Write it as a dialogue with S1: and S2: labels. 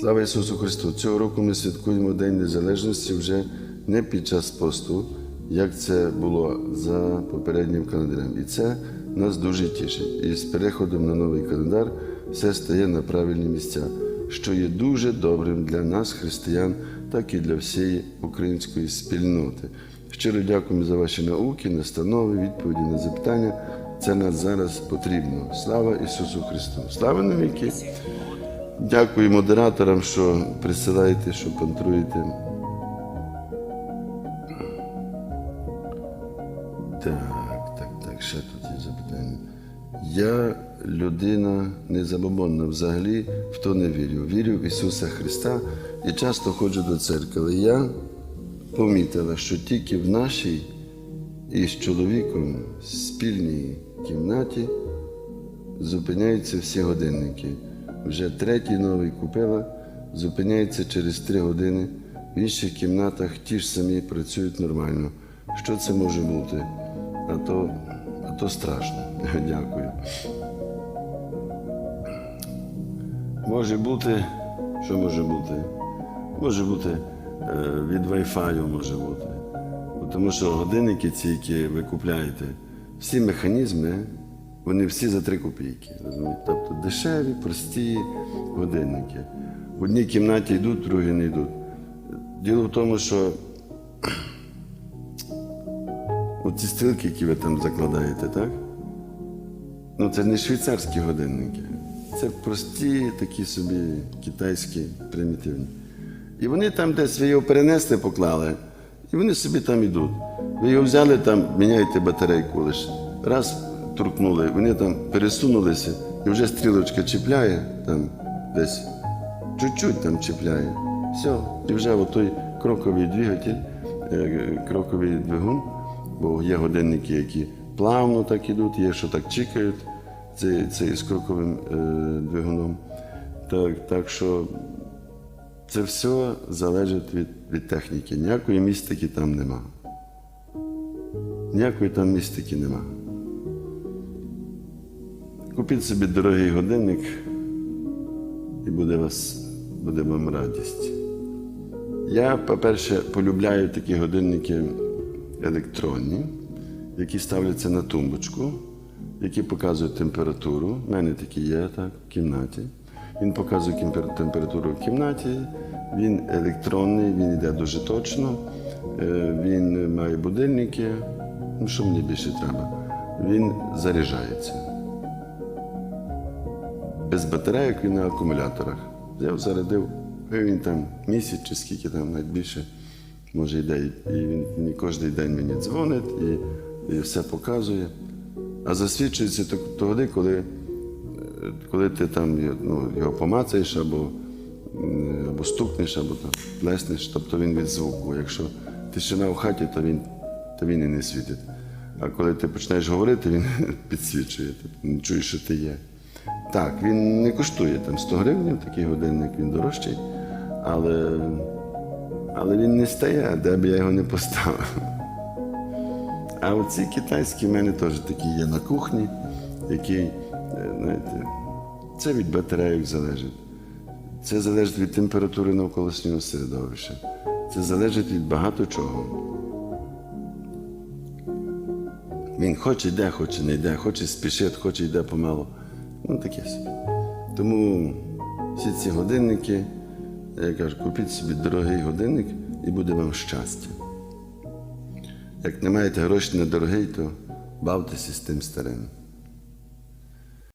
S1: Слава Ісусу Христу! Цього року ми святкуємо День Незалежності вже не під час посту, як це було за попереднім календарем. І це нас дуже тішить. І з переходом на новий календар все стає на правильні місця, що є дуже добрим для нас, християн, так і для всієї української спільноти. Щиро дякуємо за ваші науки, настанови, відповіді на запитання. Це нас зараз потрібно. Слава Ісусу Христу! Слава навіки! Дякую модераторам, що присилаєте, що контруєте. Так, так, так, ще тут є запитання. Я людина незабобонна взагалі, в то не вірю. Вірю в Ісуса Христа і часто ходжу до церкви. Але я помітила, що тільки в нашій із чоловіком спільній кімнаті зупиняються всі годинники. Вже третій новий купила, зупиняється через три години. В інших кімнатах ті ж самі працюють нормально. Що це може бути? А то, а то страшно. Дякую. Може бути, що може бути? Може бути е, від Wi-Fi може бути. Тому що годинники ці, які ви купляєте, всі механізми, вони всі за 3 копійки. розумієте? Тобто дешеві, прості годинники. В одній кімнаті йдуть, в другій не йдуть. Діло в тому, що оці стрілки, які ви там закладаєте, так? Ну, це не швейцарські годинники. Це прості такі собі китайські примітивні. І вони там десь ви його перенесли, поклали, і вони собі там йдуть. Ви його взяли, там, міняєте батарейку лише. Раз торкнули, вони там пересунулися, і вже стрілочка чіпляє, там десь чуть-чуть там чіпляє. Все. І вже отой кроковий двигатель, е, кроковий двигун, бо є годинники, які плавно так ідуть, є, що так чекають, це, це із кроковим е, двигуном. Так, так що це все залежить від, від техніки. Ніякої містики там нема. Ніякої там містики нема. Купіть собі дорогий годинник, і буде, вас, буде вам радість. Я, по-перше, полюбляю такі годинники електронні, які ставляться на тумбочку, які показують температуру. У мене такі є так, в кімнаті. Він показує температуру в кімнаті, він електронний, він йде дуже точно, е, він має будильники. Ну, що мені більше треба? Він заряджається. Без батарейок він на акумуляторах. Я зарядив, і він там місяць чи скільки там, навіть більше, може йде. І він мені кожен день мені дзвонить і, і все показує. А засвідчується то- тоді, коли, е, коли ти там його- ну, його помацаєш або, або стукнеш, або там плеснеш, тобто він від звуку. Якщо тишина в хаті, то він, то він і не світить. А коли ти починаєш говорити, він підсвічує, тобто не чуєш, що ти є. Так, він не коштує там 100 гривень, такий годинник, він дорожчий, але, але він не стає, де б я його не поставив. А оці китайські в мене теж такі є на кухні, які, е, знаєте, це від батарейок залежить. Це залежить від температури навколишнього середовища. Це залежить від багато чого. Він хоче йде, хоче не йде, хоче спішить, хоче йде помалу. Ну, таке собі. Тому всі ці годинники, я кажу, купіть собі дорогий годинник і буде вам щастя. Як не маєте грошей на дорогий, то бавтеся з тим старим.